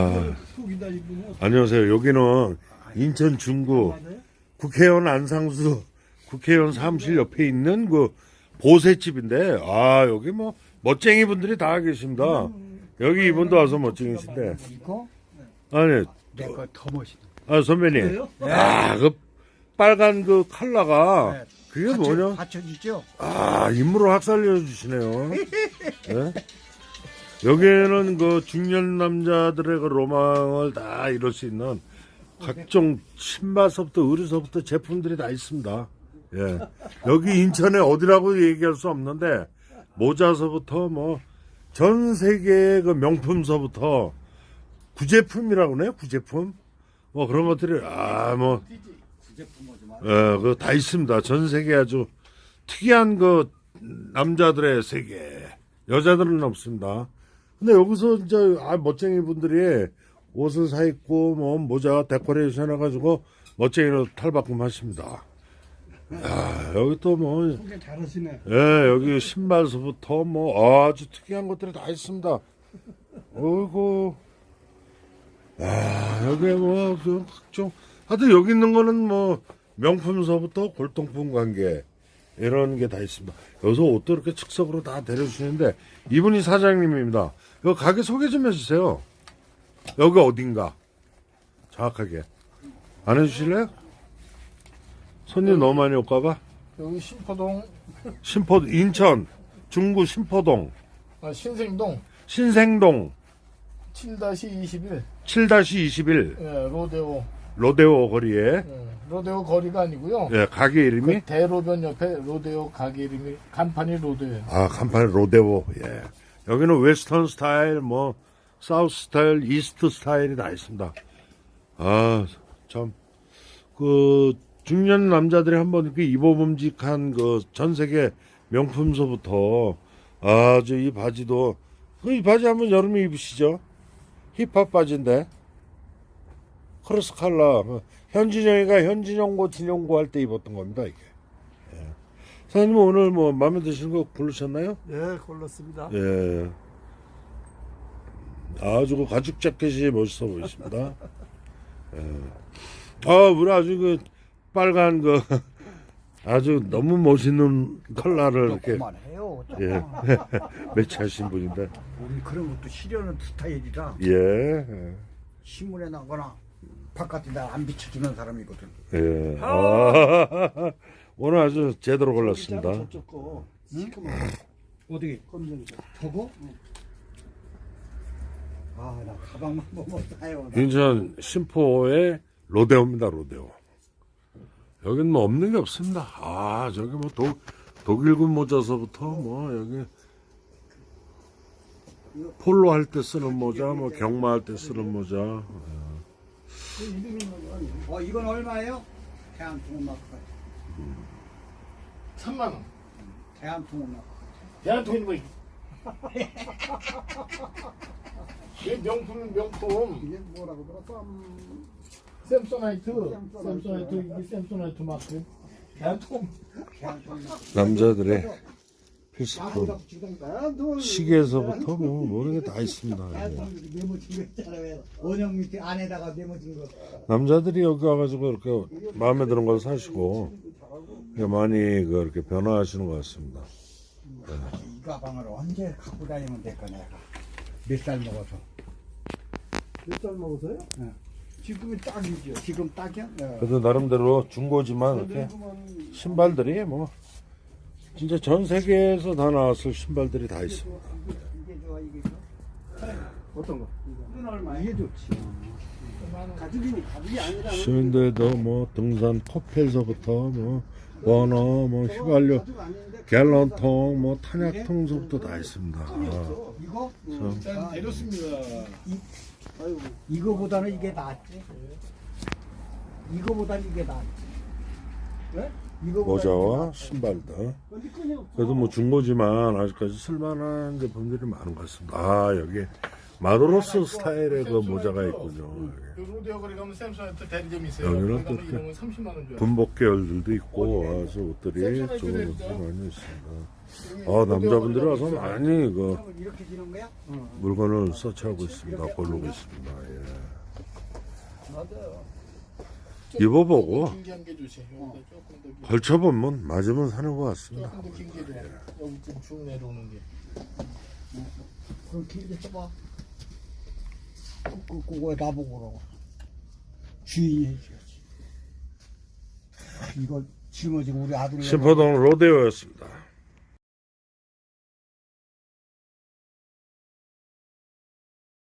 아, 안녕하세요. 여기는 인천 중구 국회의원 안상수 국회의원 사무실 옆에 있는 그 보세집인데, 아, 여기 뭐 멋쟁이 분들이 다 계십니다. 여기 이분도 와서 멋쟁이신데. 아니, 내거 더 멋있다. 아, 선배님. 아, 그 빨간 그 컬러가 그게 뭐냐? 받쳐주죠. 아, 인물을 확 살려주시네요. 네? 여기에는 그 중년 남자들의 그 로망을 다 이룰 수 있는 각종 신발서부터 의류서부터 제품들이 다 있습니다. 예. 여기 인천에 어디라고 얘기할 수 없는데 모자서부터 뭐 전 세계의 그 명품서부터 구제품이라고 그러네요. 구제품. 뭐 그런 것들이 아뭐 예, 그다 있습니다. 전 세계 아주 특이한 그 남자들의 세계. 여자들은 없습니다. 근데 여기서 이제 아 멋쟁이 분들이 옷을 사 입고 뭐 모자 데코레이션 해가지고 멋쟁이로 탈바꿈 하십니다. 야, 여기 또 뭐, 소개 잘하시네. 예, 여기 신발서부터 뭐 아주 특이한 것들이 다 있습니다. 어이구. 야, 여기 뭐, 그, 좀, 하여튼 여기 있는 거는 뭐, 명품서부터 골동품 관계, 이런 게 다 있습니다. 여기서 옷도 이렇게 즉석으로 다 데려주시는데, 이분이 사장님입니다. 여기 가게 소개 좀 해주세요. 여기 어딘가. 정확하게. 안 해주실래요? 손님 너무 많이 올까봐? 여기 신포동, 신포 인천 중구 신포동 아, 신생동 신생동 7-21 7-21 예, 로데오 로데오 거리에. 예, 로데오 거리가 아니고요. 예, 가게 이름이? 그 대로변 옆에 로데오 가게 이름이 간판이 로데오예요. 아 간판 로데오. 예. 여기는 웨스턴 스타일 뭐 사우스 스타일 이스트 스타일이 다 있습니다. 아 참. 그 중년 남자들이 한번 이렇게 입어봄직한 그 전 세계 명품서부터 아주 이 바지도 그 이 바지 한번 여름에 입으시죠. 힙합 바지인데 크로스 칼라 그 현진영이가 현진영고 진영고 할 때 입었던 겁니다 이게 예. 사장님 오늘 뭐 마음에 드시는 거 고르셨나요? 예, 골랐습니다. 예. 아주 그 가죽 자켓이 멋있어 보이십니다. 예. 아, 우리 아주 그 빨간 그 아주 너무 멋있는 컬러를 이렇게 그만해요. 예 매치하신 분인데 우리 그런 것도 시려는 스타일이라 예. 신문에 나거나 바깥에 날 안 비춰주는 사람이거든. 예. 아, 오늘 아주 제대로 골랐습니다. 저쪽 거. 어디? 검정색. 저거? 아, 나 가방만 보면 사요. 인천 신포의 로데오입니다, 로데오. 여긴 뭐 없는 게 없습니다. 아, 저기 뭐 독, 독일군 모자서부터 뭐 여기 폴로 할 때 쓰는 모자, 뭐 경마 할 때 쓰는 모자. 어, 이건 얼마예요? 대한통운 마크. 3만 원. 대한통운 마크. 대한통운 뭐 이게 명품 명품 이게 뭐라고 들었어? 샘소나이트 샘소나이트 이게 샘소나이트 마크 대한통 대한통운 마크. 남자들의 필수품. 나도 시계에서부터 뭐 모르는 게다 있습니다. 예. 메모진 거 있잖아요. 원형 밑에 안에다가 메모진 거. 남자들이 여기 와가지고 이렇게 마음에 드는 걸 사시고 이렇게 많이 그 이렇게 변화하시는 것 같습니다. 이 가방을 언제 갖고 다니면 될까 내가. 몇 살 먹어서. 몇 살 먹었어요? 지금이 딱이죠. 지금 딱이야? 네. 그래도 나름대로 중고지만 이렇게 신발들이 뭐 진짜 전 세계에서 다 나왔을 신발들이 다 있습니다. 이게 좋아 이게 좋아. 어떤 거? 이건 얼마? 이게 좋지. 가죽이니 가죽이 아니라 시민들도 뭐 등산 코펠서부터 뭐 버너 뭐 휘발유 갤런통 뭐 탄약통서부터 다 있습니다. 아, 이거? 일단 내렸습니다. 아이고 이거보다는 이게 낫지. 이거보다는 이게 낫지. 네? 모자와 신발들. 그래도 뭐 중고지만 아직까지 쓸만한 제품들이 많은 것 같습니다. 아 여기 마도로스 스타일의 그 모자가 있군요. 여기. 있어요. 여기는 거기 또 이렇게 이런 건 30만 원 줘요. 군복 계열들도 있고 아주 옷들이 좋은 옷들이 많이 있습니다. 아 남자분들이 와서 많이 그? 물건을 서치하고 있습니다. 고르고 있습니다. 예. 입어보고. 조금 더 길게 한게 주세요. 여기다 조금 더 길게. 걸쳐보면 맞으면 사는 것 같습니다. 조금 더 길게 줘. 여기 좀쭉 내려오는 게. 그럼 길게 써봐. 그, 그거에 나보고 그러고. 주인이 해줘야지. 이거 짊어지고 우리 아들. 심포동 로데오였습니다.